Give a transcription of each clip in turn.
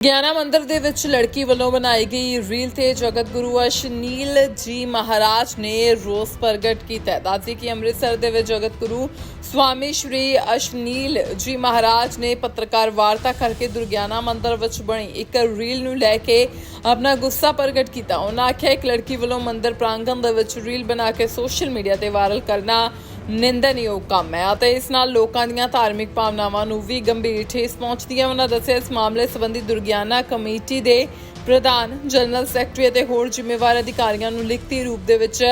ਗਿਆਨਾ ਮੰਦਿਰ ਦੇ ਵਿੱਚ ਲੜਕੀ ਵੱਲੋਂ ਬਣਾਈ ਗਈ ਰੀਲ ਤੇ ਜਗਤ ਗੁਰੂ ਅਸ਼ਨੀਲ ਜੀ ਮਹਾਰਾਜ ਨੇ ਰੋਸ ਪ੍ਰਗਟ ਕੀਤਾ। ਹੈ ਕਿ ਅੰਮ੍ਰਿਤਸਰ ਦੇ ਵਿੱਚ ਜਗਤ ਗੁਰੂ ਸਵਾਮੀ ਸ਼੍ਰੀ ਅਸ਼ਨੀਲ ਜੀ ਮਹਾਰਾਜ ਨੇ ਪੱਤਰਕਾਰ ਵਾਰਤਾ ਕਰਕੇ ਦੁਰਗਿਆਨਾ ਮੰਦਿਰ ਵਿੱਚ ਬਣੀ ਇੱਕ ਰੀਲ ਨੂੰ ਲੈ ਕੇ ਆਪਣਾ ਗੁੱਸਾ ਪ੍ਰਗਟ ਕੀਤਾ। ਉਹਨਾਂ ਆਖਿਆ, ਇੱਕ ਲੜਕੀ ਵੱਲੋਂ ਮੰਦਿਰ ਪ੍ਰਾਂਗਣ ਦੇ ਵਿੱਚ ਰੀਲ ਬਣਾ ਕੇ ਸੋਸ਼ਲ ਮੀਡੀਆ ਤੇ ਵਾਇਰਲ ਕਰਨਾ ਨਿੰਦਨਯੋਗ ਕੰਮ ਹੈ ਅਤੇ ਇਸ ਨਾਲ ਲੋਕਾਂ ਦੀਆਂ ਧਾਰਮਿਕ ਭਾਵਨਾਵਾਂ ਨੂੰ ਵੀ ਗੰਭੀਰ ਠੇਸ ਪਹੁੰਚਦੀ ਹੈ। ਉਹਨਾਂ ਦੱਸਿਆ ਇਸ ਮਾਮਲੇ ਸੰਬੰਧੀ ਦੁਰਗਿਆਨਾ ਕਮੇਟੀ ਦੇ ਪ੍ਰਧਾਨ ਜਨਰਲ ਸੈਕਟਰੀ ਅਤੇ ਹੋਰ ਜ਼ਿੰਮੇਵਾਰ ਅਧਿਕਾਰੀਆਂ ਨੂੰ ਲਿਖਤੀ ਰੂਪ ਦੇ ਵਿੱਚ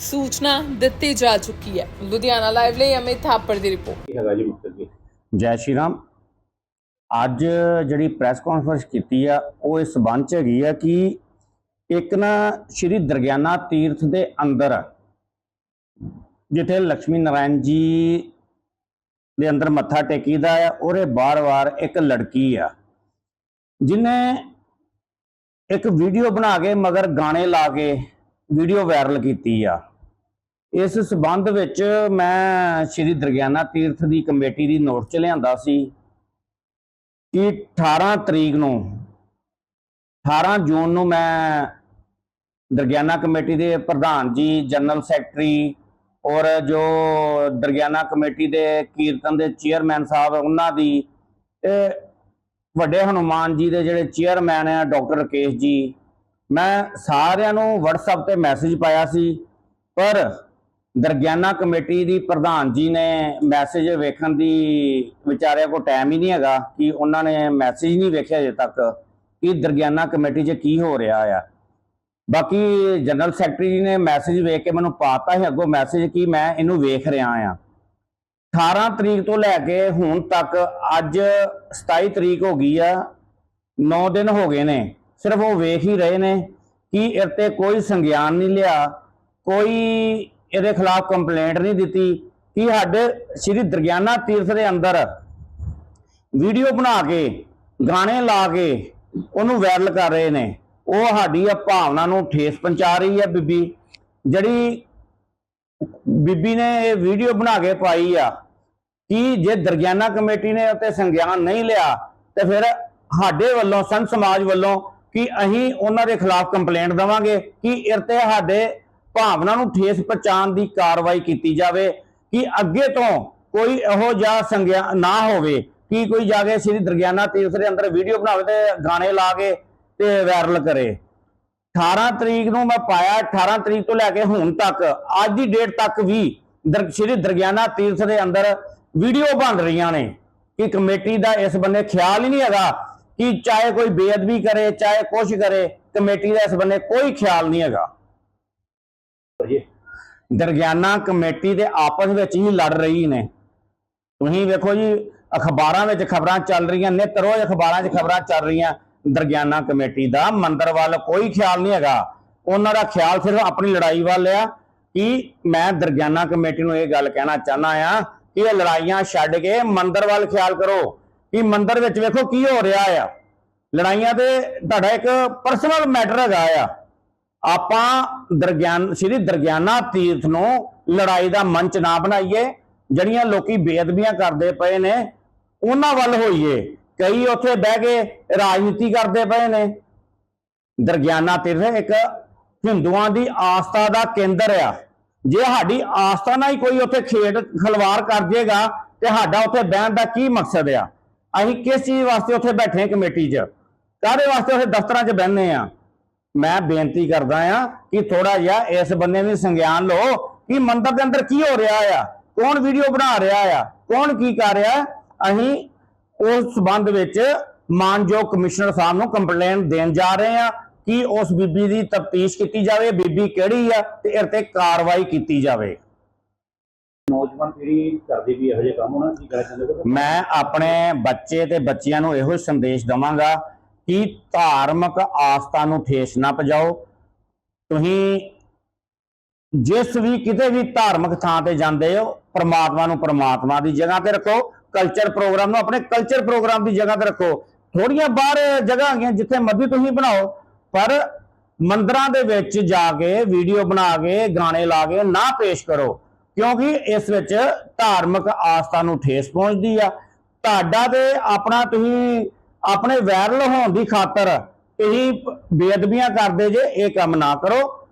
ਸੂਚਨਾ ਦਿੱਤੀ ਜਾ ਚੁੱਕੀ ਹੈ। ਲੁਧਿਆਣਾ ਲਾਈਵ ਲਈ ਅਮਿਤ ਥਾਪੜ ਦੀ ਰਿਪੋਰਟ। ਕੀ ਹੈਗਾ ਜੀ ਮਕਸਦ ਜੀ? ਜੈ ਸ਼੍ਰੀ ਰਾਮ। ਅੱਜ ਜਿਹੜੀ ਪ੍ਰੈਸ ਕਾਨਫਰੰਸ ਕੀਤੀ ਆ ਉਹ ਇਸ ਸੰਬੰਧ ਚ ਹੈਗੀ ਆ ਕਿ ਇੱਕ ਨਾ ਸ਼੍ਰੀ ਦਰਗਿਆਨਾ ਤੀਰਥ ਦੇ ਅੰਦਰ ਜਿੱਥੇ ਲక్ష్ਮੀ ਨਾਰਾਇਣ ਜੀ ਦੇ ਅੰਦਰ ਮੱਥਾ ਟੇਕੀਦਾ ਆ, ਉਹਦੇ ਬਾਰ-ਬਾਰ ਇੱਕ ਲੜਕੀ ਆ। ਜਿਨੇ ਇੱਕ ਵੀਡੀਓ ਬਣਾ ਕੇ ਮਗਰ ਗਾਣੇ ਲਾ ਕੇ ਵੀਡੀਓ ਵਾਇਰਲ ਕੀਤੀ ਆ। ਇਸ ਸਬੰਧ ਵਿੱਚ ਮੈਂ ਸ਼੍ਰੀ ਦਰਗਿਆਨਾ ਤੀਰਥ ਦੀ ਕਮੇਟੀ ਦੀ ਨੋਟ ਚ ਲਿਆਂਦਾ ਸੀ ਕਿ 18 ਤਰੀਕ ਨੂੰ 18 ਜੂਨ ਨੂੰ ਮੈਂ ਦਰਗਿਆਨਾ ਕਮੇਟੀ ਦੇ ਪ੍ਰਧਾਨ ਜੀ, ਜਨਰਲ ਸੈਕਟਰੀ ਔਰ ਜੋ ਦਰਗਿਆਨਾ ਕਮੇਟੀ ਦੇ ਕੀਰਤਨ ਦੇ ਚੇਅਰਮੈਨ ਸਾਹਿਬ ਉਹਨਾਂ ਦੀ ਤੇ ਵੱਡੇ ਹਨੂਮਾਨ ਜੀ ਦੇ ਜਿਹੜੇ ਚੇਅਰਮੈਨ ਆ, ਡਾਕਟਰ ਰਕੇਸ਼ ਜੀ, ਮੈਂ ਸਾਰਿਆਂ ਨੂੰ WhatsApp ਤੇ ਮੈਸੇਜ ਪਾਇਆ ਸੀ, ਪਰ ਦਰਗਿਆਨਾ ਕਮੇਟੀ ਦੀ ਪ੍ਰਧਾਨ ਜੀ ਨੇ ਮੈਸੇਜ ਵੇਖਣ ਦੀ ਵਿਚਾਰਿਆਂ ਕੋ ਟਾਈਮ ਹੀ ਨਹੀਂ ਹੈਗਾ ਕਿ ਉਹਨਾਂ ਨੇ ਮੈਸੇਜ ਨਹੀਂ ਵੇਖਿਆ ਅਜੇ ਤੱਕ ਕਿ ਦਰਗਿਆਨਾ ਕਮੇਟੀ 'ਚ ਕੀ ਹੋ ਰਿਹਾ ਆ। ਬਾਕੀ ਜਨਰਲ ਸੈਕਟਰੀ ਜੀ ਨੇ ਮੈਸੇਜ ਵੇਖ ਕੇ ਮੈਨੂੰ ਪਾਤਾ ਹੈ ਅੱਗੋਂ ਮੈਸੇਜ ਕਿ ਮੈਂ ਇਹਨੂੰ ਵੇਖ ਰਿਹਾ ਆ। 18 ਤਰੀਕ ਤੋਂ ਲੈ ਕੇ ਹੁਣ ਤੱਕ ਅੱਜ 27 ਤਰੀਕ ਹੋ ਗਈ ਆ 9 ਦਿਨ ਹੋ ਗਏ ਨੇ, ਸਿਰਫ ਉਹ ਵੇਖ ਹੀ ਰਹੇ ਨੇ ਕਿ ਇਹ ਤੇ ਕੋਈ ਸੰਗਿਆਨ ਨਹੀਂ ਲਿਆ, ਕੋਈ ਇਹਦੇ ਖਿਲਾਫ ਕੰਪਲੇਂਟ ਨਹੀਂ ਦਿੱਤੀ ਕਿ ਸਾਡੇ ਸ੍ਰੀ ਦਰਗਿਆਨਾ ਤੀਰਥ ਦੇ ਅੰਦਰ ਵੀਡੀਓ ਬਣਾ ਕੇ, ਗਾਣੇ ਲਾ ਕੇ ਉਹਨੂੰ ਵਾਇਰਲ ਕਰ ਰਹੇ ਨੇ। ਉਹ ਸਾਡੀ ਆ ਭਾਵਨਾ ਨੂੰ ਠੇਸ ਪਹੁੰਚਾ ਰਹੀ ਹੈ ਬੀਬੀ। ਜਿਹੜੀ ਬੀਬੀ ਨੇ ਇਹ ਵੀਡੀਓ ਬਣਾ ਕੇ ਪਾਈ ਆ ਕਿ ਜੇ ਦਰਗਿਆਨਾ ਕਮੇਟੀ ਨੇ ਉੱਤੇ ਸੰਗਿਆਨ ਨਹੀਂ ਲਿਆ, ਤੇ ਫਿਰ ਸਾਡੇ ਵੱਲੋਂ, ਸੰਤ ਸਮਾਜ ਵੱਲੋਂ ਕਿ ਅਸੀਂ ਉਹਨਾਂ ਦੇ ਖਿਲਾਫ ਕੰਪਲੇਂਟ ਦਵਾਂਗੇ ਕਿ ਇਰਤੇ ਸਾਡੇ ਭਾਵਨਾ ਨੂੰ ਠੇਸ ਪਹੁੰਚਾਉਣ ਦੀ ਕਾਰਵਾਈ ਕੀਤੀ ਜਾਵੇ, ਕਿ ਅੱਗੇ ਤੋਂ ਕੋਈ ਇਹੋ ਜਿਹਾ ਸੰਗਿਆਨ ਨਾ ਹੋਵੇ, ਕਿ ਕੋਈ ਜਾ ਕੇ ਸ੍ਰੀ ਦਰਗਿਆਨਾ ਤੇ ਉਸਦੇ ਅੰਦਰ ਵੀਡੀਓ ਬਣਾਵੇ ਤੇ ਗਾਣੇ ਲਾ ਕੇ ਤੇ ਵਾਇਰਲ ਕਰੇ। 18 ਤਰੀਕ ਨੂੰ ਮੈਂ ਪਾਇਆ 18 ਤਰੀਕ ਤੋਂ ਲੈ ਕੇ ਹੁਣ ਤੱਕ, ਅੱਜ ਦੀ ਡੇਟ ਤੱਕ ਵੀ ਦਰ, ਸ਼੍ਰੀ ਦਰਗਿਆਨਾ ਤੀਰਥ ਦੇ ਅੰਦਰ ਵੀਡੀਓ ਬਣ ਰਹੀਆਂ ਨੇ। ਕਿ ਕਮੇਟੀ ਦਾ ਇਸ ਬੰਨੇ ਖਿਆਲ ਹੀ ਨਹੀਂ ਹੈਗਾ ਕਿ ਚਾਹੇ ਕੋਈ ਬੇਅਦਬੀ ਕਰੇ, ਚਾਹੇ ਕੁਛ ਕਰੇ, ਕਮੇਟੀ ਦਾ ਇਸ ਬੰਨੇ ਕੋਈ ਖਿਆਲ ਨਹੀਂ ਹੈਗਾ। ਦਰਗਿਆਨਾ ਕਮੇਟੀ ਦੇ ਆਪਸ ਵਿੱਚ ਹੀ ਲੜ ਰਹੀ ਨੇ। ਤੁਸੀਂ ਵੇਖੋ ਜੀ, ਅਖਬਾਰਾਂ ਵਿੱਚ ਖਬਰਾਂ ਚੱਲ ਰਹੀਆਂ ਨਿੱਤ ਰੋਜ਼ ਅਖਬਾਰਾਂ 'ਚ ਖਬਰਾਂ ਚੱਲ ਰਹੀਆਂ। ਦਰਗਿਆਨਾ ਕਮੇਟੀ ਦਾ ਮੰਦਰ ਵੱਲ ਕੋਈ ਖਿਆਲ ਨਹੀਂ ਹੈਗਾ। ਉਹਨਾਂ ਦਾ ਖਿਆਲ ਸਿਰਫ ਆਪਣੀ ਲੜਾਈ ਵੱਲ ਆ ਕਿ ਮੈਂ ਦਰਗਿਆਨਾ ਕਮੇਟੀ ਨੂੰ ਇਹ ਗੱਲ ਕਹਿਣਾ ਚਾਹਨਾ ਆ ਕਿ ਇਹ ਲੜਾਈਆਂ ਛੱਡ ਕੇ ਮੰਦਰ ਵੱਲ ਖਿਆਲ ਕਰੋ ਕਿ ਮੰਦਰ ਵਿੱਚ ਵੇਖੋ ਕੀ ਹੋ ਰਿਹਾ ਆ। ਲੜਾਈਆਂ ਤੇ ਤੁਹਾਡਾ ਇੱਕ ਪਰਸਨਲ ਮੈਟਰ ਹੈਗਾ ਆ। ਆਪਾਂ ਦਰਗਿਆਨ ਸ੍ਰੀ ਦਰਗਿਆਨਾ ਤੀਰਥ ਨੂੰ ਲੜਾਈ ਦਾ ਮੰਚ ਨਾ ਬਣਾਈਏ, ਜਿਹੜੀਆਂ ਲੋਕੀ ਬੇਅਦਬੀਆਂ ਕਰਦੇ ਪਏ ਨੇ, ਉਹਨਾਂ ਵੱਲ ਹੋਈਏ। ਕਈ ਉੱਥੇ ਬਹਿ ਕੇ ਰਾਜਨੀਤੀ ਕਰਦੇ ਪਏ ਨੇ। ਦਰਗਿਆਨਾ ਤੀਰਥ ਇੱਕ ਹਿੰਦੂਆਂ ਦੀ ਆਸਥਾ ਦਾ ਕੇਂਦਰ ਆ। ਜੇ ਸਾਡੀ ਆਸਥਾ ਨਾਲ ਹੀ ਕੋਈ ਉੱਥੇ ਖੇਡ ਖਲਵਾਰ ਕਰ ਜੇਗਾ ਤੇ ਸਾਡਾ ਉੱਥੇ ਬਹਿਣ ਦਾ ਕੀ ਮਕਸਦ ਆ? ਅਸੀਂ ਕਿਸ ਚੀਜ਼ ਵਾਸਤੇ ਉੱਥੇ ਬੈਠੇ ਕਮੇਟੀ 'ਚ? ਕਾਹਦੇ ਵਾਸਤੇ ਉੱਥੇ ਦਫ਼ਤਰਾਂ 'ਚ ਬਹਿੰਦੇ ਆ ਮੈਂ ਬੇਨਤੀ ਕਰਦਾ ਆ ਕਿ ਥੋੜਾ ਜਿਹਾ ਇਸ ਬੰਦੇ ਨੂੰ ਸੰਗਿਆਨ ਲਓ ਕਿ ਮੰਦਰ ਦੇ ਅੰਦਰ ਕੀ ਹੋ ਰਿਹਾ ਆ? ਕੌਣ ਵੀਡੀਓ ਬਣਾ ਰਿਹਾ ਆ? ਕੌਣ ਕੀ ਕਰ ਰਿਹਾ? ਅਸੀਂ ਉਸ ਸਬੰਧ ਵਿੱਚ ਮਾਨਯੋਗ ਕਮਿਸ਼ਨਰ ਸਾਹਿਬ ਨੂੰ ਕੰਪਲੇਂਟ ਦੇਣ ਜਾ ਰਹੇ ਆ ਕਿ ਉਸ ਬੀਬੀ ਦੀ ਤਫਤੀਸ਼ ਕੀਤੀ ਜਾਵੇ ਬੀਬੀ ਕਿਹੜੀ ਆ ਤੇ ਇਹ ਤੇ ਕਾਰਵਾਈ ਕੀਤੀ ਜਾਵੇ। ਨੌਜਵਾਨ ਪੀੜ੍ਹੀ ਕਰਦੀ ਵੀ ਇਹੋ ਜਿਹੇ ਕੰਮ ਉਹਨਾਂ ਕੀ ਕਹਿਣਾ ਚਾਹੁੰਦੇ ਹੋ ਮੈਂ ਆਪਣੇ ਬੱਚੇ ਤੇ ਬੱਚਿਆਂ ਨੂੰ ਇਹੋ ਹੀ ਸੰਦੇਸ਼ ਦਵਾਂਗਾ ਕਿ ਧਾਰਮਿਕ ਆਸਥਾ ਨੂੰ ਠੇਸ ਨਾ ਪਜਾਓ ਤੁਸੀਂ ਜਿਸ ਵੀ ਕਿਤੇ ਵੀ ਧਾਰਮਿਕ ਥਾਂ ਤੇ ਜਾਂਦੇ ਹੋ, ਪ੍ਰਮਾਤਮਾ ਨੂੰ ਪ੍ਰਮਾਤਮਾ ਦੀ ਜਗ੍ਹਾ ਤੇ ਰੱਖੋ ਕਲਚਰ ਪ੍ਰੋਗਰਾਮ ਨੂੰ ਆਪਣੇ ਕਲਚਰ ਪ੍ਰੋਗਰਾਮ ਦੀ ਜਗ੍ਹਾ ਤੇ ਰੱਖੋ। ਥੋੜੀਆਂ ਬਾਹਰ ਜਗ੍ਹਾ ਹੈਗੀਆਂ ਜਿੱਥੇ ਮਰਜ਼ੀ ਤੁਸੀਂ ਬਣਾਓ, ਪਰ ਮੰਦਰਾਂ ਦੇ ਵਿੱਚ ਜਾ ਕੇ ਵੀਡੀਓ ਬਣਾ ਕੇ, ਗਾਣੇ ਲਾ ਕੇ ਨਾ ਪੇਸ਼ ਕਰੋ, ਕਿਉਂਕਿ ਇਸ ਵਿੱਚ ਧਾਰਮਿਕ ਆਸਥਾ ਨੂੰ ਠੇਸ ਪਹੁੰਚਦੀ ਆ। ਤੁਹਾਡਾ ਤੇ ਆਪਣਾ ਤੁਸੀਂ ਆਪਣੇ ਵਾਇਰਲ ਹੋਣ ਦੀ ਖਾਤਰ ਤੁਸੀਂ ਬੇਅਦਬੀਆਂ ਕਰਦੇ ਜੇ, ਇਹ ਕੰਮ ਨਾ ਕਰੋ।